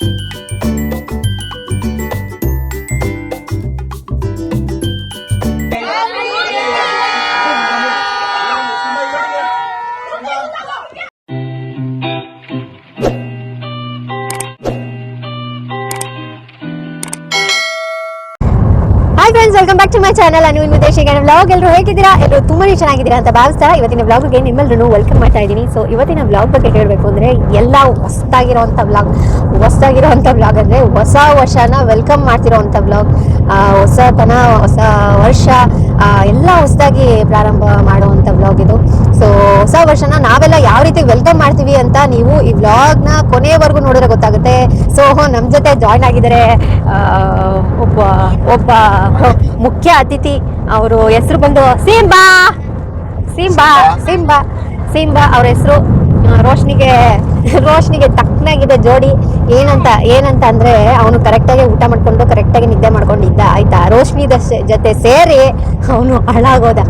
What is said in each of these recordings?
Hi to my channel Anu ಏನು vlog ಎಲ್ಲರೂ ಹೇಗಿದ್ದೀರಾ? ಎಲ್ಲರೂ ತುಂಬಾನೇ ಚೆನ್ನಾಗಿದ್ದೀರಾ ಅಂತ ಭಾವಿಸ್ತಾ ಇವತ್ತಿನ ವ್ಲಾಗ್ಗೆ ನಿಮ್ಮೆಲ್ಲರೂ ವೆಲ್ಕಮ್ ಮಾಡ್ತಾ ಇದ್ದೀನಿ. ಸೊ ಇವತ್ತಿನ ವ್ಲಾಗ್ ಬಗ್ಗೆ ಹೇಳಬೇಕು ಅಂದರೆ ಎಲ್ಲ ಹೊಸದಾಗಿರೋವಂಥ ವ್ಲಾಗ್ ಹೊಸದಾಗಿರೋವಂಥ ವ್ಲಾಗ್ ಅಂದರೆ ಹೊಸ ವರ್ಷನ ವೆಲ್ಕಮ್ ಮಾಡ್ತಿರೋವಂಥ ವ್ಲಾಗ್ ಹೊಸತನ ಹೊಸ ವರ್ಷ ಎಲ್ಲ ಹೊಸದಾಗಿ ಪ್ರಾರಂಭ ಮಾಡುವಂಥ ವ್ಲಾಗ್ ಇದು. ಸೊ ಹೊಸ ವರ್ಷನ ನಾವೆಲ್ಲ ಯಾವ ರೀತಿ ವೆಲ್ಕಮ್ ಮಾಡ್ತೀವಿ ಅಂತ ನೀವು ಈ ವ್ಲಾಗ್ನ ಕೊನೆಯವರೆಗೂ ನೋಡಿದ್ರೆ ಗೊತ್ತಾಗುತ್ತೆ. ಸೊ ನಮ್ಮ ಜೊತೆ ಜಾಯ್ನ್ ಆಗಿದ್ದಾರೆ ಒಬ್ಬ ಒಬ್ಬ ಮುಖ್ಯ ಅತಿಥಿ. ಅವರು ಹೆಸರು ಬಂದು ಸಿಂಬಾ. ಸಿಂಬಾ ಸಿಂಬಾ ಸಿಂಬಾ ಅವ್ರ ಹೆಸರು. ರೋಶ್ನಿಗೆ ರೋಶ್ನಿಗೆ ತಕ್ಕನಾಗಿದೆ ಜೋಡಿ. ಏನಂತ ಏನಂತ ಅಂದ್ರೆ ಅವನು ಕರೆಕ್ಟಾಗಿ ಊಟ ಮಾಡ್ಕೊಂಡು ಕರೆಕ್ಟಾಗಿ ಮಾಡ್ಕೊಂಡಿದ್ದ ಆಯ್ತಾ? ರೋಶ್ನಿ ದಶ ಜೊತೆ ಸೇರಿ ಅವನು ಹಾಳಾಗೋದ.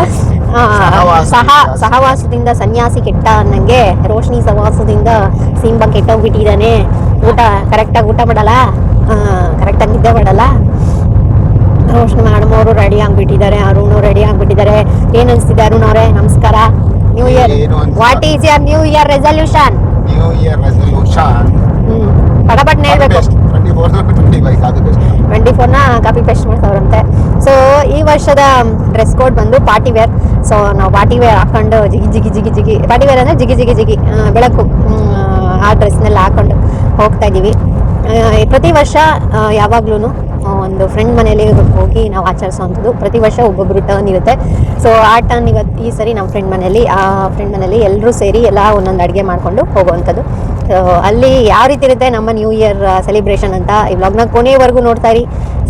ಸಹ ಸಹವಾಸದಿಂದ ಸನ್ಯಾಸಿ ಕೆಟ್ಟ ಅನ್ನಂಗೆ ರೋಶ್ನಿ ಸಹವಾಸದಿಂದ ಸಿಂಬ ಕೆಟ್ಟೋಗ್ಬಿಟ್ಟಿದ್ದಾನೆ ಊಟ ಕರೆಕ್ಟಾಗಿ ಊಟ ಮಾಡಲ್ಲ? ಕರೆಕ್ಟಾಗಿ ನಿದ್ದೆ ಮಾಡಲ್ಲ? ರೋಶ್ನಿ ಅವರು ರೆಡಿ ಆಗ್ಬಿಟ್ಟಿದ್ದಾರೆ. ಅರುಣ್ ರೆಡಿ ಆಗ್ಬಿಟ್ಟಿದ್ದಾರೆ. ಏನ್ ಅನ್ಸ್ತಿದೆ ಅರುಣ್ ಅವರೇ? ನಮಸ್ಕಾರ. New year what is year new year resolution new year resolution hmm. ಪಟಪಟ್ನೆ ಹೇಳ್ಬೇಕು. ಟ್ವೆಂಟಿ ಫೋರ್ನ ಕಾಪಿ ಪೇಸ್ಟ್ ಮಾಡ್ತಾವ್ರಂತೆ. ಸೊ ಈ ವರ್ಷದ ಡ್ರೆಸ್ ಕೋಡ್ ಬಂದು ಪಾರ್ಟಿ ವೇರ್ ಸೊ ನಾವು ಪಾರ್ಟಿ ವೇರ್ ಹಾಕೊಂಡು ಜಿಗಿ ಜಿಗಿ ಜಿಗಿ ಜಿಗಿ ಪಾರ್ಟಿ ವೇರ್ ಅಂದರೆ ಜಿಗಿ ಜಿಗಿ ಜಿಗಿ ಬೆಳಕು ಆ ಆ ಡ್ರೆಸ್ನೆಲ್ಲ ಹಾಕೊಂಡು ಹೋಗ್ತಾ ಇದ್ದೀವಿ ಪ್ರತಿ ವರ್ಷ ಯಾವಾಗ್ಲೂ ಒಂದು ಫ್ರೆಂಡ್ ಮನೇಲಿ ಹೋಗಿ ನಾವು ಆಚರಿಸೋವಂಥದ್ದು ಪ್ರತಿ ವರ್ಷ ಒಬ್ಬೊಬ್ಬರು ಟರ್ನ್ ಇರುತ್ತೆ. ಸೊ ಆ ಟರ್ನ್ ಇವತ್ತು ಈ ಸರಿ ನಮ್ಮ ಫ್ರೆಂಡ್ ಮನೇಲಿ ಆ ಫ್ರೆಂಡ್ ಮನೇಲಿ ಎಲ್ಲರೂ ಸೇರಿ ಎಲ್ಲ ಒಂದೊಂದು ಅಡುಗೆ ಮಾಡಿಕೊಂಡು ಹೋಗುವಂಥದ್ದು. ಅಲ್ಲಿ ಯಾವ ರೀತಿ ಇರುತ್ತೆ ನಮ್ಮ ನ್ಯೂ ಇಯರ್ ಸೆಲೆಬ್ರೇಷನ್ ಅಂತ ಈ ವ್ಲಾಗ್ನ ಕೊನೆಯವರೆಗೂ ನೋಡ್ತಾ ಇರಿ.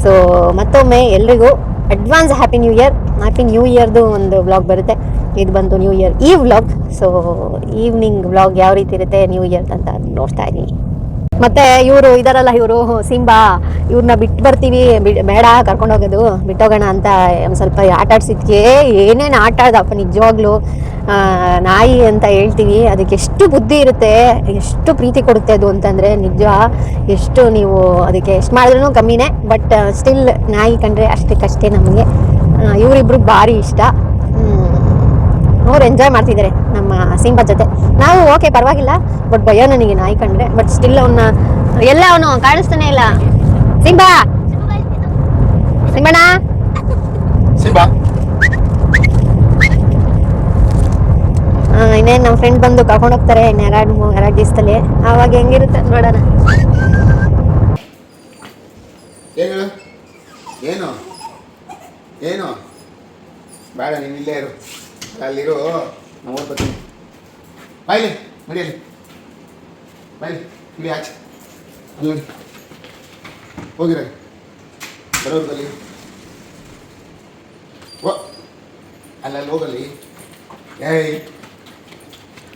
ಸೊ ಮತ್ತೊಮ್ಮೆ ಎಲ್ರಿಗೂ advance happy new year happy new ಇಯರ್ದು ಒಂದು ವ್ಲಾಗ್ ಬರುತ್ತೆ. ಇದು ಬಂತು ನ್ಯೂ ಇಯರ್ ಈ ವ್ಲಾಗ್ ಸೊ ಈವ್ನಿಂಗ್ ವ್ಲಾಗ್ ಯಾವ ರೀತಿ ಇರುತ್ತೆ ನ್ಯೂ ಇಯರ್ ಅಂತ ನೋಡ್ತಾ ಇದ್ದೀನಿ ಮತ್ತೆ ಇವರು ಇದಾರಲ್ಲ ಇವರು, ಸಿಂಬಾ ಇವ್ರನ್ನ ಬಿಟ್ಟು ಬರ್ತೀವಿ, ಬೇಡ ಕರ್ಕೊಂಡು ಹೋಗೋದು, ಬಿಟ್ಟೋಗೋಣ ಅಂತ ಸ್ವಲ್ಪ ಆಟ ಆಡ್ಸಿದ್ಕೆ. ಏನೇನು ಆಟ ಆಡ್ದಪ್ಪ ನಿಜವಾಗ್ಲೂ. ನಾಯಿ ಅಂತ ಹೇಳ್ತೀವಿ. ಅದಕ್ಕೆ ಎಷ್ಟು ಬುದ್ಧಿ ಇರುತ್ತೆ, ಎಷ್ಟು ಪ್ರೀತಿ ಕೊಡುತ್ತೆ ಅದು ಅಂತಂದರೆ ನಿಜ, ಎಷ್ಟು ನೀವು ಅದಕ್ಕೆ ಎಷ್ಟು ಮಾಡಿದ್ರೂ ಕಮ್ಮಿನೇ, ಬಟ್ ಸ್ಟಿಲ್ ನಾಯಿ ಕಂಡ್ರೆ ಅಷ್ಟಕ್ಕಷ್ಟೇ ನಮಗೆ. ಇವರಿಬ್ರು ಭಾರಿ ಇಷ್ಟ. ಅವ್ರು ಎಂಜಾಯ್ ಮಾಡ್ತಿದ್ದಾರೆ. ಸಿಂಬಾ ಜೊತೆ. ನಾವು ಓಕೆ ಪರವಾಗಿಲ್ಲ ಬಟ್ ಭಯ ನನಗೆ ನಾಯಿ ಕಂಡ್ರೆ ಬಟ್ ಸ್ಟಿಲ್ ಅವನ್ನ ಎಲ್ಲ ಅವನು ಕಾಣಿಸ್ತಾನೆ ಇಲ್ಲ. ಸಿಂಬಾ! ಸಿಂಬಣ ಇನ್ನೇನು ನಮ್ಮ ಫ್ರೆಂಡ್ ಬಂದು ಕರ್ಕೊಂಡು ಹೋಗ್ತಾರೆ ಇನ್ನು ಎರಡು ಎರಡು ದಿವಸದಲ್ಲಿ ಆವಾಗ ಹೆಂಗಿರುತ್ತೆ ನೋಡೋಣ. ಏನು ಏನು? ಏನು? ಬೇಡ ನೀನು ಇಲ್ಲೇ ಇರು. ಅಲ್ಲಿರು. ಓದ್ ಬರ್ತೀನಿ ಬಾಯ್ಲಿ ನಡಿಯಲ್ಲಿ ಬಾಯ್ಲಿ, ಇಲ್ಲಿ ಆಚೆ. ಅಲ್ಲಿ ನೋಡಿ. ಹೋಗಿರ. ಬರೋರು ಬಲ್ಲಿ ಓ, ಅಲ್ಲಲ್ಲಿ ಹೋಗಲ್ಲಿ. ಏಯ್,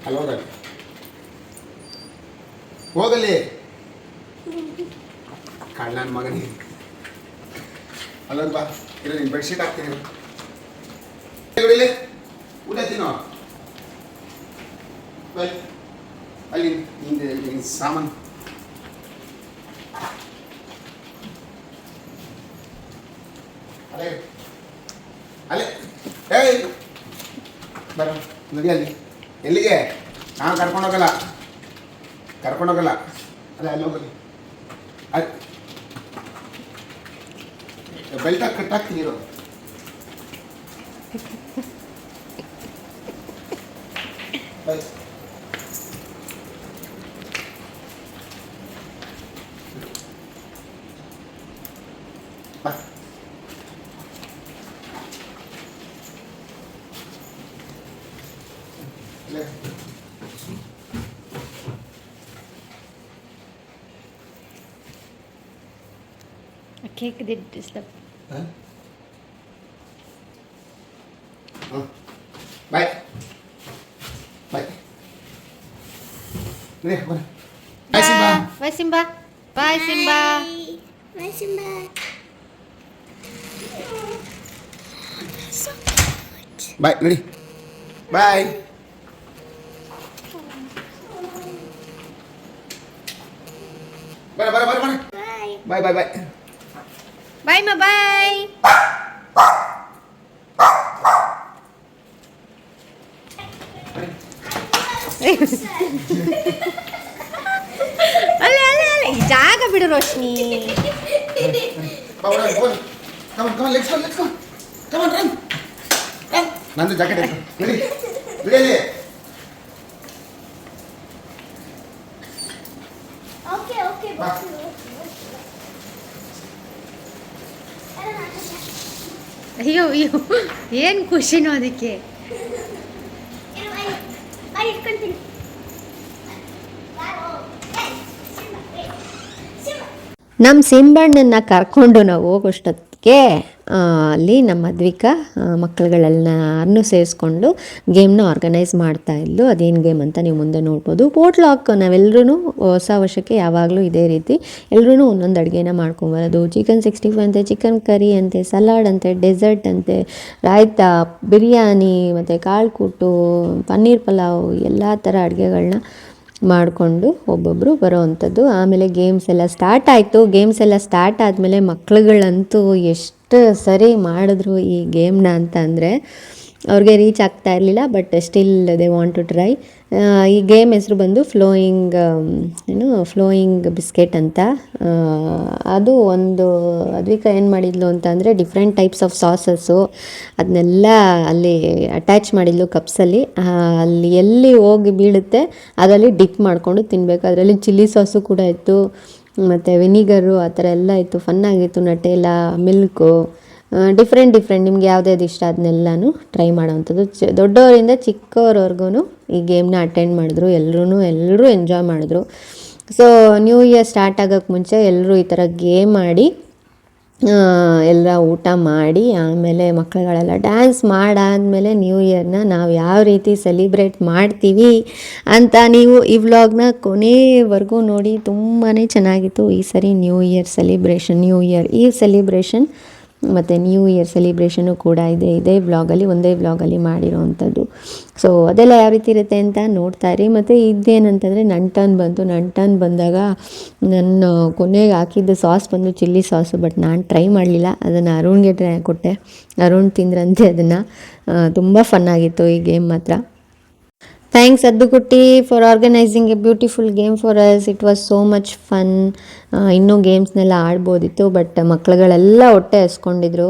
ಅಲ್ಲಿ ಹೋಗಲ್ಲಿ. ಹೋಗಲ್ಲಿ. ಕಳ್ಳನ ಮಗನಿಗೆ ಅಲ್ಲ ಬಾ. ಇಲ್ಲ ನೀನು ಬೆಡ್ಶೀಟ್ ಹಾಕ್ತೀನಿ ಇರು. ಇಲ್ಲಿ ಊಟ ತಿನ್ನೋ ಬೈ ಅಲ್ಲಿ ನಿನ್ನ ಸಾಮಾನು ಅಲ್ಲೇ. ಅಲ್ಲೇ ಏಯ್ ಬರ ಅಲ್ಲಿ ಎಲ್ಲಿಗೆ? ನಾನು ಕರ್ಕೊಂಡೋಗಲ್ಲ ಕರ್ಕೊಂಡೋಗಲ್ಲ ಅಲ್ಲ ಅಲ್ಲಿ ಹೋಗಲಿ ಅಲ್ಲಿ ಬೆಲ್ಟ್ ಹಾಕಿ ಕಟ್ಟಾಕ್ತೀನಿ ಇರು ಬೈ. ಬಾ. ಇಲ್ಲೇ. ಕೇಕ್ ಡಿಸ್ಟರ್ಬ್ ಹ? ಹ್ಮ್. ಬಾಯ್ ಬಾಯ್ ನಡಿ, ಬಾ. Bye Simba bye Simba bye Simba Bye, Simba. Bye ನಡಿ ಬಾಯ್ ಬರ ಬರ ಬರ ಬರ ಬಾಯ್ ಬಾಯ್ ಬಾಯ್ ಬಾಯ್ ಮಾ ಬಾಯ್ ಅಲ್ಲೇ ಅಲ್ಲೇ ಅಲ್ಲೇ. ಈ ಜಾಗ ಬಿಡು ರೋಶ್ನಿ. ಬಾ ಬರ ಹೋಗಿ come on come on let's go let's go come on run run ನಂದು ಜಾಕೆಟ್ ಐತೆ ಬಿಡಿ. ಬಿಡಿ ಅಯ್ಯೋ ಅಯ್ಯೋ ಏನು ಖುಷಿನೋ ಅದಕ್ಕೆ. ನಮ್ ಸಿಂಬಣ್ಣನ ಕರ್ಕೊಂಡು ನಾವು ಹೋಗೋಷ್ಟೊತ್ತಿಗೆ ಆ, ಅಲ್ಲಿ ನಮ್ಮ ಮದ್ವಿಕಾ ಮಕ್ಕಳುಗಳನ್ನ ಸೇರಿಸ್ಕೊಂಡು ಗೇಮ್ನ ಆರ್ಗನೈಸ್ ಮಾಡ್ತಾ ಇದ್ಲು. ಅದೇನು ಗೇಮ್ ಅಂತ ನೀವು ಮುಂದೆ ನೋಡ್ಬೋದು. ಪೋಟ್ಲಾಕ್ ನಾವೆಲ್ಲರೂ ಹೊಸ ವರ್ಷಕ್ಕೆ ಯಾವಾಗಲೂ ಇದೇ ರೀತಿ ಎಲ್ಲರೂ ಒಂದೊಂದು ಅಡುಗೆನ ಮಾಡ್ಕೊಂಬರೋದು. ಚಿಕನ್ ಸಿಕ್ಸ್ಟಿ ಫೈವ್ ಅಂತೆ ಚಿಕನ್ ಕರಿ ಅಂತೆ ಸಲಾಡ್ ಅಂತೆ ಡೆಸರ್ಟ್ ಅಂತೆ ರಾಯ್ತಾ ಬಿರಿಯಾನಿ ಮತ್ತು ಕಾಳು ಕೂಟು ಪನ್ನೀರ್ ಪಲಾವ್ ಎಲ್ಲ ಥರ ಅಡುಗೆಗಳನ್ನ ಮಾಡಿಕೊಂಡು ಒಬ್ಬೊಬ್ಬರು ಬರೋವಂಥದ್ದು. ಆಮೇಲೆ ಗೇಮ್ಸ್ ಎಲ್ಲ ಸ್ಟಾರ್ಟ್ ಆಯಿತು. ಗೇಮ್ಸ್ ಎಲ್ಲ ಸ್ಟಾರ್ಟ್ ಆದಮೇಲೆ ಮಕ್ಳುಗಳಂತೂ ಎಷ್ಟು ಸರಿ ಮಾಡಿದ್ರು ಈ ಗೇಮ್ನ ಅಂತ ಅಂದರೆ ಅವ್ರಿಗೆ ರೀಚ್ ಆಗ್ತಾ ಇರಲಿಲ್ಲ but still they want to try ಈ ಗೇಮ್ ಹೆಸರು ಬಂದು ಫ್ಲೋಯಿಂಗ್ ಏನು ಫ್ಲೋಯಿಂಗ್ ಬಿಸ್ಕೆಟ್ ಅಂತ. ಅದು ಒಂದು, ಅದ್ವಿಕಾ ಏನು ಮಾಡಿದ್ಲು ಅಂತ ಅಂದರೆ ಡಿಫ್ರೆಂಟ್ ಟೈಪ್ಸ್ ಆಫ್ ಸಾಸಸ್ಸು ಅದನ್ನೆಲ್ಲ ಅಲ್ಲಿ ಅಟ್ಯಾಚ್ ಮಾಡಿದ್ಲು ಕಪ್ಸಲ್ಲಿ ಅಲ್ಲಿ. ಎಲ್ಲಿ ಹೋಗಿ ಬೀಳುತ್ತೆ, ಅದರಲ್ಲಿ ಡಿಪ್ ಮಾಡಿಕೊಂಡು ತಿನ್ನಬೇಕು ಅದರಲ್ಲಿ ಚಿಲ್ಲಿ ಸಾಸು ಕೂಡ ಇತ್ತು. ಮತ್ತು ವಿನಿಗರು ಆ ಥರ ಎಲ್ಲ ಇತ್ತು. ಫನ್ನಾಗಿತ್ತು ನಟೇಲ ಮಿಲ್ಕು ಡಿಫ್ರೆಂಟ್ ಡಿಫ್ರೆಂಟ್ ನಿಮ್ಗೆ ಯಾವ್ದ್ಯಾವ್ದು ಇಷ್ಟ ಅದನ್ನೆಲ್ಲನೂ ಟ್ರೈ ಮಾಡೋವಂಥದ್ದು. ಚ, ದೊಡ್ಡವರಿಂದ ಚಿಕ್ಕವರವರೆಗೂ ಈ ಗೇಮ್ನ ಅಟೆಂಡ್ ಮಾಡಿದ್ರು. ಎಲ್ಲರೂ ಎಲ್ಲರೂ ಎಂಜಾಯ್ ಮಾಡಿದ್ರು. ಸೊ ನ್ಯೂ ಇಯರ್ ಸ್ಟಾರ್ಟ್ ಆಗೋಕ್ಕೆ ಮುಂಚೆ ಎಲ್ಲರೂ ಈ ಥರ ಗೇಮ್ ಆಡಿ ಎಲ್ಲ ಊಟ ಮಾಡಿ, ಆಮೇಲೆ ಮಕ್ಕಳುಗಳೆಲ್ಲ ಡ್ಯಾನ್ಸ್ ಮಾಡಾದಮೇಲೆ ನ್ಯೂ ಇಯರ್ನ ನಾವು ಯಾವ ರೀತಿ ಸೆಲಿಬ್ರೇಟ್ ಮಾಡ್ತೀವಿ ಅಂತ ನೀವು ಈ ವ್ಲಾಗ್ನ ಕೊನೆವರೆಗೂ ನೋಡಿ ತುಂಬಾ ಚೆನ್ನಾಗಿತ್ತು. ಈ ಸರಿ new year celebration new year ಈ ಸೆಲಿಬ್ರೇಷನ್ ಮತ್ತು ನ್ಯೂ ಇಯರ್ ಸೆಲಿಬ್ರೇಷನು ಕೂಡ ಇದೆ. ಇದೇ ವ್ಲಾಗಲ್ಲಿ ಒಂದೇ ವ್ಲಾಗಲ್ಲಿ ಮಾಡಿರೋವಂಥದ್ದು. ಸೊ ಅದೆಲ್ಲ ಯಾವ ರೀತಿ ಇರುತ್ತೆ ಅಂತ ನೋಡ್ತಾ ಇರಿ ಮತ್ತು ಇದೇನಂತಂದರೆ ನನ್ನ ಟರ್ನ್ ಬಂತು. ನನ್ನ ಟರ್ನ್ ಬಂದಾಗ ನನ್ನ ಕೊನೆಗೆ ಹಾಕಿದ್ದ ಸಾಸ್ ಬಂದು ಚಿಲ್ಲಿ ಸಾಸು ಬಟ್ ನಾನು ಟ್ರೈ ಮಾಡಲಿಲ್ಲ. ಅದನ್ನು ಅರುಣ್ಗೆ ಟ್ರೈ ಕೊಟ್ಟೆ. ಅರುಣ್ ತಿಂದ್ರಂತೆ ಅದನ್ನು. ತುಂಬ ಫನ್ನಾಗಿತ್ತು ಈ ಗೇಮ್ ಮಾತ್ರ. Thanks Addukutti for organising a beautiful game for us it was so much fun ಇನ್ನೂ ಗೇಮ್ಸ್ನೆಲ್ಲ ಆಡ್ಬೋದಿತ್ತು ಬಟ್ ಮಕ್ಳುಗಳೆಲ್ಲ ಹೊಟ್ಟೆ ಹಸ್ಕೊಂಡಿದ್ರು.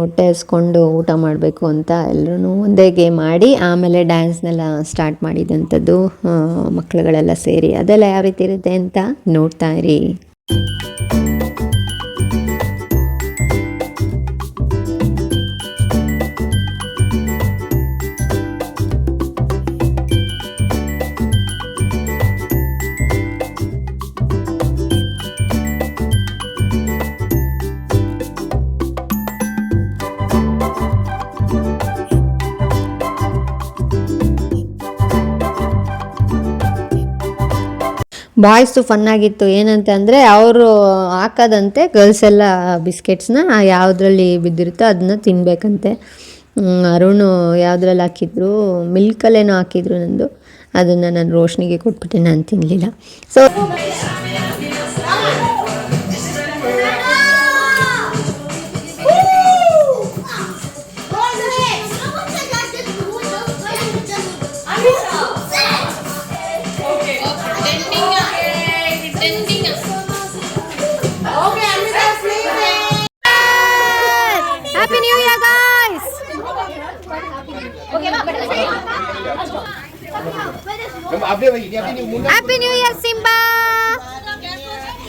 ಹೊಟ್ಟೆ ಹಸ್ಕೊಂಡು ಊಟ ಮಾಡಬೇಕು ಅಂತ ಎಲ್ಲರೂ ಒಂದೇ ಗೇಮ್ ಆಡಿ, ಆಮೇಲೆ ಡ್ಯಾನ್ಸ್ನೆಲ್ಲ ಸ್ಟಾರ್ಟ್ ಮಾಡಿದಂಥದ್ದು ಮಕ್ಳುಗಳೆಲ್ಲ ಸೇರಿ. ಅದೆಲ್ಲ ಯಾವ ರೀತಿ ಇರುತ್ತೆ ಅಂತ ನೋಡ್ತಾ ಇರಿ. ಬಾಯ್ಸ್ದು ಫನ್ನಾಗಿತ್ತು ಏನಂತ ಅಂದರೆ ಅವರು ಹಾಕೋದಂತೆ ಗರ್ಲ್ಸ್ ಎಲ್ಲ ಬಿಸ್ಕೆಟ್ಸ್ನ ಯಾವುದ್ರಲ್ಲಿ ಬಿದ್ದಿರುತ್ತೋ ಅದನ್ನ ತಿನ್ನಬೇಕಂತೆ ಅರುಣು ಯಾವುದ್ರಲ್ಲಿ ಹಾಕಿದ್ರು ಮಿಲ್ಕಲ್ಲೇನೋ ಹಾಕಿದ್ರು ನಂದು. ಅದನ್ನು ನಾನು ರೋಷನಿಗೆ ಕೊಟ್ಬಿಟ್ಟೆ, ನಾನು ತಿನ್ನಲಿಲ್ಲ ಸೊ ನಮ್ಮ ಅಬ್ಡೆ ಬೈ ಅಬ್ಡೆ ನೀವು ಮುಂದೆ happy new year Simba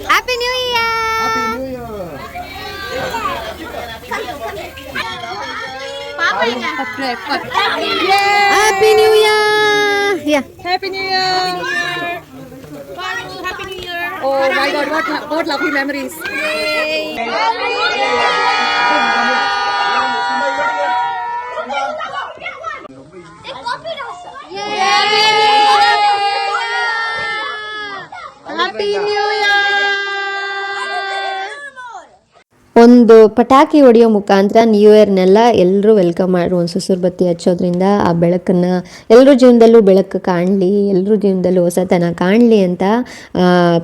happy new year Happy New Year. Happy new year yeah Happy New Year! Happy New Year! Oh my God! What what lovely memories! 冰妞。ಒಂದು ಪಟಾಕಿ ಹೊಡೆಯೋ ಮುಖಾಂತರ ನ್ಯೂ ಇಯರ್ನೆಲ್ಲ ಎಲ್ಲರೂ ವೆಲ್ಕಮ್ ಮಾಡಿ ಒಂದು ಸುಸುರು ಬತ್ತಿ ಹಚ್ಚೋದ್ರಿಂದ ಆ ಬೆಳಕನ್ನು ಎಲ್ಲರ ಜೀವನದಲ್ಲೂ ಬೆಳಕು ಕಾಣಲಿ ಎಲ್ಲರ ಜೀವನದಲ್ಲೂ ಹೊಸತನ ಕಾಣಲಿ ಅಂತ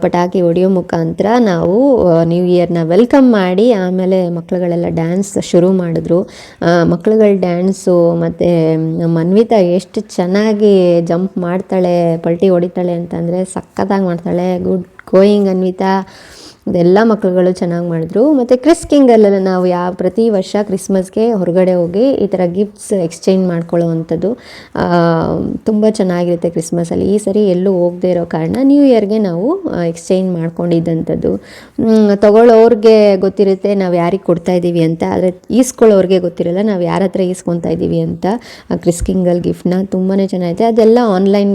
ಪಟಾಕಿ ಹೊಡೆಯೋ ಮುಖಾಂತರ ನಾವು ನ್ಯೂ ಇಯರ್ನ ವೆಲ್ಕಮ್ ಮಾಡಿ ಆಮೇಲೆ ಮಕ್ಕಳುಗಳೆಲ್ಲ ಡ್ಯಾನ್ಸ್ ಶುರು ಮಾಡಿದ್ರು. ಮಕ್ಕಳುಗಳ ಡ್ಯಾನ್ಸು ಮತ್ತು ನಮ್ಮ ಅನ್ವಿತಾ ಎಷ್ಟು ಚೆನ್ನಾಗಿ ಜಂಪ್ ಮಾಡ್ತಾಳೆ, ಪಲ್ಟಿ ಹೊಡಿತಾಳೆ ಅಂತಂದರೆ ಸಖತ್ತಾಗಿ ಮಾಡ್ತಾಳೆ. Good going Anvita. ಅದೆಲ್ಲ ಮಕ್ಕಳುಗಳು ಚೆನ್ನಾಗಿ ಮಾಡಿದ್ರು. ಮತ್ತು ಕ್ರಿಸ್ ಕಿಂಗಲ್ಲೆಲ್ಲ ನಾವು ಯಾವ ಪ್ರತಿ ವರ್ಷ ಕ್ರಿಸ್ಮಸ್ಗೆ ಹೊರಗಡೆ ಹೋಗಿ ಈ ಥರ ಗಿಫ್ಟ್ಸ್ ಎಕ್ಸ್ಚೇಂಜ್ ಮಾಡ್ಕೊಳ್ಳೋವಂಥದ್ದು ತುಂಬ ಚೆನ್ನಾಗಿರುತ್ತೆ ಕ್ರಿಸ್ಮಸಲ್ಲಿ ಈ ಸರಿ ಎಲ್ಲೂ ಹೋಗದೇ ಇರೋ ಕಾರಣ ನ್ಯೂ ಇಯರ್ಗೆ ನಾವು ಎಕ್ಸ್ಚೇಂಜ್ ಮಾಡ್ಕೊಂಡಿದ್ದಂಥದ್ದು. ತಗೊಳ್ಳೋರಿಗೆ ಗೊತ್ತಿರುತ್ತೆ ನಾವು ಯಾರಿಗೆ ಕೊಡ್ತಾ ಇದ್ದೀವಿ ಅಂತ, ಆದರೆ ಈಸ್ಕೊಳ್ಳೋರಿಗೆ ಗೊತ್ತಿರಲ್ಲ ನಾವು ಯಾರ ಹತ್ರ ಈಸ್ಕೊತಾ ಇದ್ದೀವಿ ಅಂತ ಕ್ರಿಸ್ ಕಿಂಗಲ್ ಗಿಫ್ಟ್ನ ತುಂಬಾ ಚೆನ್ನಾಗಿದೆ ಅದೆಲ್ಲ ಆನ್ಲೈನ್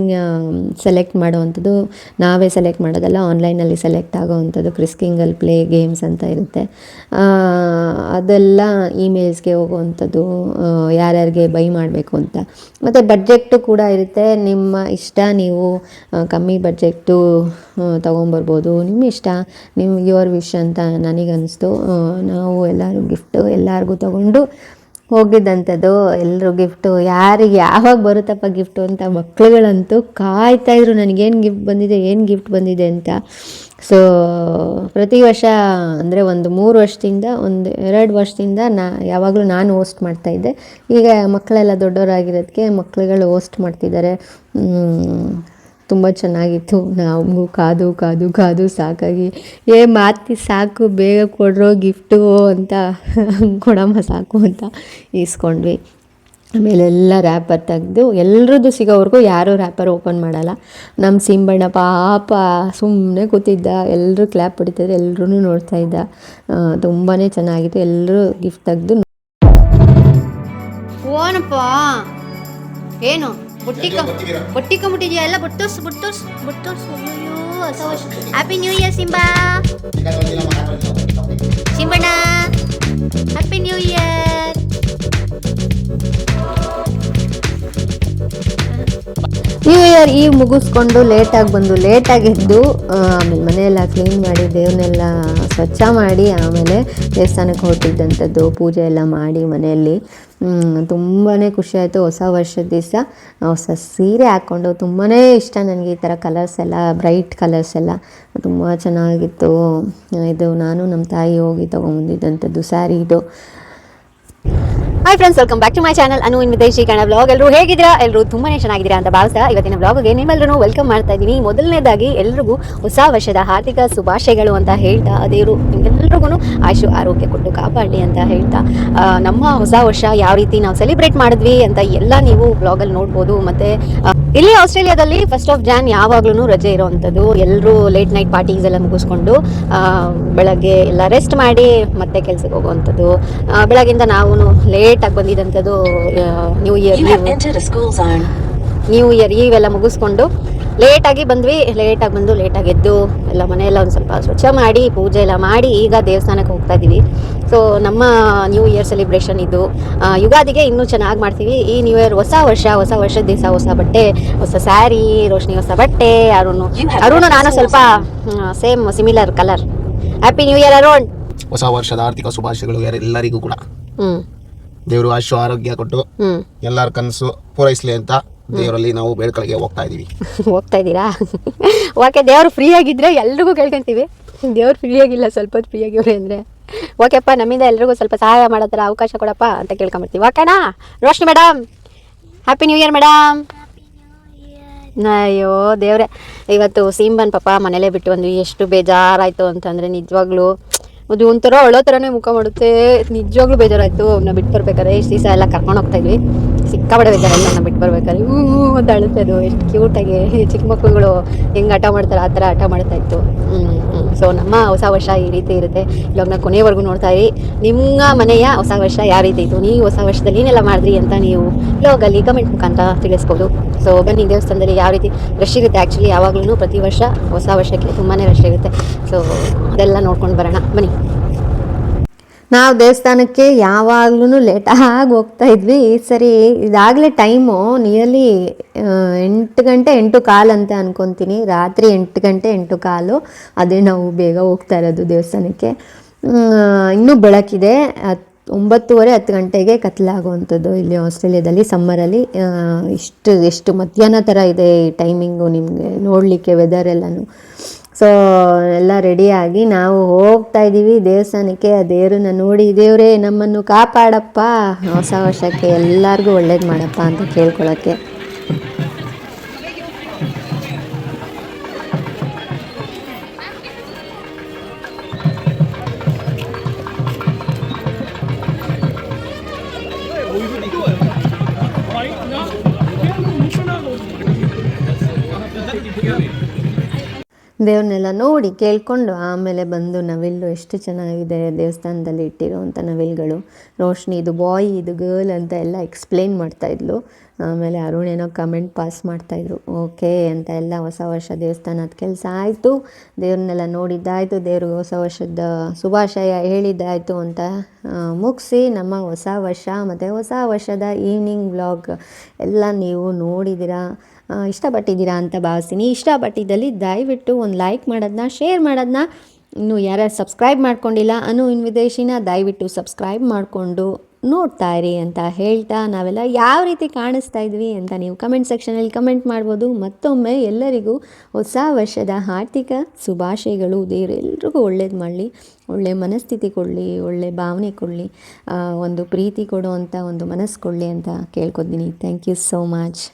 ಸೆಲೆಕ್ಟ್ ಮಾಡೋವಂಥದ್ದು ನಾವೇ ಸೆಲೆಕ್ಟ್ ಮಾಡೋದಲ್ಲ ಆನ್ಲೈನಲ್ಲಿ ಸೆಲೆಕ್ಟ್ ಆಗೋವಂಥದ್ದು ಕ್ರಿಸ್ ಕಿಂಗಲ್ ಪ್ಲೇ ಗೇಮ್ಸ್ ಅಂತ ಇರುತ್ತೆ. ಅದೆಲ್ಲ ಇಮೇಲ್ಸ್ಗೆ ಹೋಗುವಂಥದ್ದು ಯಾರ್ಯಾರಿಗೆ ಬೈ ಮಾಡಬೇಕು ಅಂತ. ಮತ್ತು ಬಡ್ಜೆಟ್ಟು ಕೂಡ ಇರುತ್ತೆ. ನಿಮ್ಮ ಇಷ್ಟ, ನೀವು ಕಮ್ಮಿ ಬಡ್ಜೆಟ್ಟು ತೊಗೊಂಬರ್ಬೋದು. ನಿಮ್ಮ ಇಷ್ಟ ನಿಮ್ಮ ಯುವರ್ ವಿಶ್ ಅಂತ ನನಗನ್ನಿಸ್ತು. ನಾವು ಎಲ್ಲರೂ ಗಿಫ್ಟು ಎಲ್ಲರಿಗೂ ತೊಗೊಂಡು ಹೋಗಿದ್ದಂಥದ್ದು. ಎಲ್ಲರೂ ಗಿಫ್ಟು ಯಾರಿಗೆ ಯಾವಾಗ ಬರುತ್ತಪ್ಪ ಗಿಫ್ಟು ಅಂತ ಮಕ್ಕಳುಗಳಂತೂ ಕಾಯ್ತಾಯಿದ್ರು ನನಗೇನು ಗಿಫ್ಟ್ ಬಂದಿದೆ, ಏನು ಗಿಫ್ಟ್ ಬಂದಿದೆ ಅಂತ. ಸೊ ಪ್ರತಿ ವರ್ಷ ಅಂದರೆ ಒಂದು ಮೂರು ವರ್ಷದಿಂದ ಒಂದು ಎರಡು ವರ್ಷದಿಂದ ನಾ ಯಾವಾಗಲೂ ನಾನು ಹೋಸ್ಟ್ ಮಾಡ್ತಾಯಿದ್ದೆ ಈಗ ಮಕ್ಕಳೆಲ್ಲ ದೊಡ್ಡವರಾಗಿರೋದಕ್ಕೆ ಮಕ್ಕಳುಗಳು ಹೋಸ್ಟ್ ಮಾಡ್ತಿದ್ದಾರೆ. ತುಂಬ ಚೆನ್ನಾಗಿತ್ತು. ನಾವು ಕಾದು ಕಾದು ಕಾದು ಸಾಕಾಗಿ. ಏ, ಮಾತಿ ಸಾಕು, ಬೇಗ ಕೊಡ್ರೋ ಗಿಫ್ಟು ಅಂತ, ಕೊಡಮ್ಮ ಸಾಕು ಅಂತ ಈಸ್ಕೊಂಡ್ವಿ. ಆಮೇಲೆ ಎಲ್ಲ ರ್ಯಾಪರ್ ತೆಗೆದು ಎಲ್ರದ್ದು ಸಿಗೋವರೆಗೂ ಯಾರೂ ರ್ಯಾಪರ್ ಓಪನ್ ಮಾಡಲ್ಲ. ನಮ್ಮ ಸಿಂಬಣ್ಣ ಪಾಪ ಸುಮ್ಮನೆ ಕೂತಿದ್ದ ಎಲ್ಲರೂ ಕ್ಲ್ಯಾಪ್ ಹೊಡಿತಿದ್ರು ಎಲ್ಲರೂ ನೋಡ್ತಾ ಇದ್ದ. ತುಂಬಾ ಚೆನ್ನಾಗಿತ್ತು. ಎಲ್ಲರೂ ಗಿಫ್ಟ್ ತೆಗೆದು ಓನಪ್ಪ ಏನು? ಬುಟ್ಟಿಕ ಬುಟ್ಟಿಕೊಂಬಿಟ್ಟಿದ್ಯಾ ಎಲ್ಲ ಬುಟ್ಟೋಸ್ ಬುಟ್ಟೋಸ್ ಬುಟ್ಟೋಸ್. ಅಯ್ಯೋ ಹೊಸ happy new year Simba new year ಈ ಮುಗಿಸ್ಕೊಂಡು ಲೇಟಾಗಿ ಬಂದು ಲೇಟಾಗಿ ಎದ್ದು ಆಮೇಲೆ ಮನೆಯೆಲ್ಲ ಕ್ಲೀನ್ ಮಾಡಿ ದೇವ್ರನ್ನೆಲ್ಲ ಸ್ವಚ್ಛ ಮಾಡಿ, ಆಮೇಲೆ ದೇವಸ್ಥಾನಕ್ಕೆ ಹೊರಟಿದ್ದಂಥದ್ದು ಪೂಜೆ ಎಲ್ಲ ಮಾಡಿ ಮನೆಯಲ್ಲಿ. ತುಂಬಾ ಖುಷಿ ಆಯಿತು. ಹೊಸ ವರ್ಷದ ದಿವಸ, ಹೊಸ ಸೀರೆ ಹಾಕ್ಕೊಂಡು ತುಂಬಾ ಇಷ್ಟ ನನಗೆ ಈ ಥರ ಕಲರ್ಸ್ ಎಲ್ಲ ಬ್ರೈಟ್ ಕಲರ್ಸ್ ಎಲ್ಲ. ತುಂಬ ಚೆನ್ನಾಗಿತ್ತು. ಇದು ನಾನು ನಮ್ಮ ತಾಯಿ ಹೋಗಿ ತೊಗೊಂಬಂದಿದ್ದಂಥದ್ದು ಸ್ಯಾರಿ ಇದು. Hi friends welcome back to my channel Anu in ವಿದೇಶಿ ಕನ್ನಡ ಬ್ಲಾಗ್ ಎಲ್ಲರೂ ಹೇಗಿದ್ದೀರಾ? ಎಲ್ಲರೂ ತುಂಬಾನೇ ಚೆನ್ನಾಗಿದ್ದೀರಾ ಅಂತ ಭಾವಿಸ್ತಾ ಇವತ್ತಿನ ಬ್ಲಾಗ್ಗೆ ನಿಮ್ಮೆಲ್ಲರೂ ವೆಲ್ಕಮ್ ಮಾಡ್ತಾ ಇದ್ದೀನಿ. ಮೊದಲನೇದಾಗಿ ಎಲ್ರಿಗೂ ಹೊಸ ವರ್ಷದ ಹಾರ್ದಿಕ ಶುಭಾಶಯಗಳು ಅಂತ ಹೇಳ್ತಾ ದೇವರು ನಿಮ್ಗೆಲ್ರಿಗೂ ಆಯುಷು ಆರೋಗ್ಯ ಕೊಟ್ಟು ಕಾಪಾಡಲಿ ಅಂತ ಹೇಳ್ತಾ ನಮ್ಮ ಹೊಸ ವರ್ಷ ಯಾವ ರೀತಿ ನಾವು ಸೆಲೆಬ್ರೇಟ್ ಮಾಡಿದ್ವಿ ಅಂತ ಎಲ್ಲ ನೀವು ಬ್ಲಾಗಲ್ಲಿ ನೋಡ್ಬೋದು. ಮತ್ತೆ ಇಲ್ಲಿ ಆಸ್ಟ್ರೇಲಿಯಾದಲ್ಲಿ ಫಸ್ಟ್ ಆಫ್ ಜಾನ್ ಯಾವಾಗ್ಲೂ ರಜೆ ಇರೋವಂಥದ್ದು. ಎಲ್ಲರೂ ಲೇಟ್ ನೈಟ್ ಪಾರ್ಟೀಸ್ ಎಲ್ಲ ಮುಗಿಸ್ಕೊಂಡು ಬೆಳಗ್ಗೆ ಎಲ್ಲ ರೆಸ್ಟ್ ಮಾಡಿ ಮತ್ತೆ ಕೆಲ್ಸಕ್ಕೆ ಹೋಗುವಂಥದ್ದು. ಬೆಳಗಿಂದ ನಾವು ಬಂದಿದ್ದಂತೆ ಅದು ನ್ಯೂ ಇಯರ್. ನ್ಯೂ ಇಯರ್ ಇವೆಲ್ಲ ಮುಗಿಸ್ಕೊಂಡು ಲೇಟಾಗಿ ಬಂದ್ವಿ ಲೇಟಾಗಿ ಬಂದು ಲೇಟಾಗಿ ಎದ್ದು ಎಲ್ಲ ಮನೆಯೆಲ್ಲ ಒಂದು ಸ್ವಲ್ಪ ಸ್ವಚ್ಛ ಮಾಡಿ ಪೂಜೆ ಎಲ್ಲ ಮಾಡಿ ಈಗ ದೇವಸ್ಥಾನಕ್ಕೆ ಹೋಗ್ತಾ ಇದ್ದೀವಿ ಸೊ ನಮ್ಮ ನ್ಯೂ ಇಯರ್ ಸೆಲೆಬ್ರೇಷನ್ ಇದು. ಆ, ಯುಗಾದಿಗೆ ಇನ್ನೂ ಚೆನ್ನಾಗಿ ಮಾಡ್ತೀವಿ. ಈ ನ್ಯೂ ಇಯರ್ ಹೊಸ ವರ್ಷ ಹೊಸ ವರ್ಷದ ದಿವಸ ಹೊಸ ಬಟ್ಟೆ ಹೊಸ ಸ್ಯಾರಿ ರೋಶ್ನಿ ಹೊಸ ಬಟ್ಟೆ ಅರುಣು. ಅರುಣು ನಾನು ಸ್ವಲ್ಪ same similar colour happy new year Arun. ಹೊಸ ವರ್ಷದ ಆರ್ಥಿಕ ಶುಭಾಶಯಗಳು ಎಲ್ಲರಿಗೂ ಕೂಡ. ಹ್ಞೂ ದೇವರು ಆಶು ಆರೋಗ್ಯ ಕೊಟ್ಟು ಎಲ್ಲರ ಕನಸು ಪೂರೈಸಲಿ ಅಂತ ದೇವರಲ್ಲಿ ನಾವು ಬೇಡ್ಕಳಿಗೆ ಹೋಗ್ತಾ ಇದೀವಿ. ಹೋಗ್ತಾ ಇದ್ದೀರಾ ಓಕೆ ದೇವರು ಫ್ರೀ ಆಗಿದ್ರೆ ಎಲ್ರಿಗೂ ಕೇಳ್ಕೊಂತೀವಿ. ದೇವ್ರು ಫ್ರೀ ಆಗಿಲ್ಲ ಸ್ವಲ್ಪ ಹೊತ್ತು ಫ್ರೀ ಆಗಿವ್ರೆ ಅಂದರೆ. ಓಕೆಪ್ಪ ನಮ್ಮಿಂದ ಎಲ್ರಿಗೂ ಸ್ವಲ್ಪ ಸಹಾಯ ಮಾಡೋ ಥರ ಅವಕಾಶ ಕೊಡಪ್ಪ ಅಂತ ಕೇಳ್ಕೊಂಬರ್ತೀವಿ ಓಕೆನಾ Roshni madam happy new year madam ಅಯ್ಯೋ ದೇವ್ರೆ ಇವತ್ತು ಸೀಂಬನ್ ಪಾಪ ಮನೇಲೇ ಬಿಟ್ಟು ಬಂದ್ವಿ. ಎಷ್ಟು ಬೇಜಾರಾಯಿತು ಅಂತಂದರೆ ನಿಜವಾಗ್ಲೂ. ಅದು ಒಂಥರ ಅಳೋ ಥರನೇ ಮುಖ ಮಾಡುತ್ತೆ. ನಿಜವಾಗ್ಲೂ ಬೇಜಾರಾಯಿತು. ಅವನ್ನ ಬಿಟ್ಟು ಬರ್ಬೇಕಾದ್ರೆ ಇಷ್ಟು ದಿವಸ ಎಲ್ಲ ಕರ್ಕೊಂಡು ಹೋಗ್ತಾ ಇದ್ವಿ. ಸಿಕ್ಕಾಬಡೆ ಬೇಜಾರಲ್ಲ ನನ್ನ ಬಿಟ್ಟು ಬರ್ಬೇಕಾದ್ರೆ. ಹ್ಞೂ ಅಂತ ಅಳುತ್ತೆ ಅದು. ಎಷ್ಟು ಕ್ಯೂಟಾಗಿ ಚಿಕ್ಕ ಮಕ್ಕಳುಗಳು ಹೆಂಗೆ ಆಟ ಮಾಡ್ತಾರೆ ಆ ಥರ ಆಟ ಮಾಡ್ತಾ ಇತ್ತು. ಸೊ ನಮ್ಮ ಹೊಸ ವರ್ಷ ಈ ರೀತಿ ಇರುತ್ತೆ. ಇವಾಗ ಕೊನೆಯವರೆಗೂ ನೋಡ್ತಾ ಇರಿ. ನಿಮ್ಮ ಮನೆಯ ಹೊಸ ವರ್ಷ ಯಾವ ರೀತಿ ಇತ್ತು? ನೀವು ಹೊಸ ವರ್ಷದಲ್ಲಿ ಏನೆಲ್ಲ ಮಾಡಿದ್ರಿ ಅಂತ ನೀವು ಬ್ಲಾಗಲ್ಲಿ ಕಮೆಂಟ್ ಮುಖಾಂತರ ತಿಳಿಸ್ಬೋದು. ಸೊ ಬನ್ನಿ, ದೇವಸ್ಥಾನದಲ್ಲಿ ಯಾವ ರೀತಿ ರಶ್ ಇರುತ್ತೆ? ಆ್ಯಕ್ಚುಲಿ ಯಾವಾಗಲೂ ಪ್ರತಿ ವರ್ಷ ಹೊಸ ವರ್ಷಕ್ಕೆ ತುಂಬಾ ರಶ್ ಇರುತ್ತೆ. ಸೊ ಅದೆಲ್ಲ ನೋಡ್ಕೊಂಡು ಬರೋಣ. ಬನ್ನಿ. ನಾವು ದೇವಸ್ಥಾನಕ್ಕೆ ಯಾವಾಗ್ಲೂ ಲೇಟಾಗಿ ಹೋಗ್ತಾ ಇದ್ವಿ. ಈ ಸರಿ ಇದಾಗಲೇ ಟೈಮು ನಿಯರ್ಲಿ ಎಂಟು ಗಂಟೆ ಎಂಟು ಕಾಲು ಅಂತ ಅನ್ಕೊತೀನಿ. ರಾತ್ರಿ ಎಂಟು ಗಂಟೆ ಎಂಟು ಕಾಲು ಅದೇ ನಾವು ಬೇಗ ಹೋಗ್ತಾ ಇರೋದು ದೇವಸ್ಥಾನಕ್ಕೆ. ಇನ್ನೂ ಬೆಳಕಿದೆ. ಒಂಬತ್ತುವರೆ, ಹತ್ತು ಗಂಟೆಗೆ ಕತ್ಲಾಗುವಂಥದ್ದು ಇಲ್ಲಿ ಆಸ್ಟ್ರೇಲಿಯಾದಲ್ಲಿ ಸಮ್ಮರಲ್ಲಿ ಇಷ್ಟು, ಎಷ್ಟು ಮಧ್ಯಾಹ್ನ ಥರ ಇದೆ ಟೈಮಿಂಗು ನಿಮಗೆ ನೋಡಲಿಕ್ಕೆ ವೆದರ್ ಎಲ್ಲನೂ. ಸೊ ಎಲ್ಲ ರೆಡಿಯಾಗಿ ನಾವು ಹೋಗ್ತಾ ಇದ್ದೀವಿ ದೇವಸ್ಥಾನಕ್ಕೆ. ಆ ದೇವ್ರನ್ನ ನೋಡಿ, ದೇವರೇ, ನಮ್ಮನ್ನು ಕಾಪಾಡಪ್ಪ. ಹೊಸ ವರ್ಷಕ್ಕೆ ಎಲ್ಲರಿಗೂ ಒಳ್ಳೇದು ಮಾಡಪ್ಪ ಅಂತ ಕೇಳ್ಕೊಳ್ಳೋಕ್ಕೆ. ದೇವ್ರನ್ನೆಲ್ಲ ನೋಡಿ ಕೇಳಿಕೊಂಡು ಆಮೇಲೆ ಬಂದು ನವಿಲು ಎಷ್ಟು ಚೆನ್ನಾಗಿದೆ ದೇವಸ್ಥಾನದಲ್ಲಿ ಇಟ್ಟಿರುವಂಥ ನವಿಲ್ಗಳು. ರೋಷ್ನಿ ಇದು ಬಾಯ್ ಇದು ಗರ್ಲ್ ಅಂತ ಎಲ್ಲ ಎಕ್ಸ್ಪ್ಲೇನ್ ಮಾಡ್ತಾಯಿದ್ಲು ಆಮೇಲೆ ಅರುಣ್ ಏನೋ ಕಮೆಂಟ್ ಪಾಸ್ ಮಾಡ್ತಾಯಿದ್ರು ಓಕೆ ಅಂತ ಎಲ್ಲ ಹೊಸ ವರ್ಷ ದೇವಸ್ಥಾನದ ಕೆಲಸ ಆಯಿತು. ದೇವ್ರನ್ನೆಲ್ಲ ನೋಡಿದ್ದಾಯಿತು. ದೇವ್ರಿಗೆ ಹೊಸ ವರ್ಷದ ಶುಭಾಶಯ ಹೇಳಿದ್ದಾಯಿತು ಅಂತ ಮುಗಿಸಿ ನಮ್ಮ ಹೊಸ ವರ್ಷ. ಮತ್ತು ಹೊಸ ವರ್ಷದ ಈವ್ನಿಂಗ್ ವ್ಲಾಗ್ ಎಲ್ಲ ನೀವು ನೋಡಿದ್ದೀರಾ? ಆ, ಇಷ್ಟಪಟ್ಟಿದ್ದೀರಾ ಅಂತ ಭಾವಿಸ್ತೀನಿ. ಇಷ್ಟಪಟ್ಟಿದ್ದಲ್ಲಿ ದಯವಿಟ್ಟು ಒಂದು ಲೈಕ್ ಮಾಡೋದನ್ನ ಶೇರ್ ಮಾಡೋದನ್ನ ಇನ್ನು ಯಾರು ಸಬ್ಸ್ಕ್ರೈಬ್ ಮಾಡ್ಕೊಂಡಿಲ್ಲ ಅನು ಇನ್ವಿದೇಶಿನ ದಯವಿಟ್ಟು ಸಬ್ಸ್ಕ್ರೈಬ್ ಮಾಡಿಕೊಂಡು ನೋಡ್ತಾ ಇರಿ ಅಂತ ಹೇಳ್ತಾ ನಾವೆಲ್ಲ ಯಾವ ರೀತಿ ಕಾಣಿಸ್ತಾ ಇದ್ವಿ ಅಂತ ನೀವು ಕಮೆಂಟ್ ಸೆಕ್ಷನಲ್ಲಿ ಕಮೆಂಟ್ ಮಾಡ್ಬೋದು. ಮತ್ತೊಮ್ಮೆ ಎಲ್ಲರಿಗೂ ಹೊಸ ವರ್ಷದ ಆರ್ಥಿಕ ಶುಭಾಶಯಗಳು. ದೇವರು ಎಲ್ರಿಗೂ ಒಳ್ಳೇದು ಮಾಡಲಿ, ಒಳ್ಳೆ ಮನಸ್ಥಿತಿ ಕೊಡಲಿ, ಒಳ್ಳೆ ಭಾವನೆ ಕೊಡಲಿ ಒಂದು ಪ್ರೀತಿ ಕೊಡುವಂಥ ಒಂದು ಮನಸ್ಸು ಕೊಡಲಿ ಅಂತ ಕೇಳ್ಕೊತೀನಿ. Thank you so much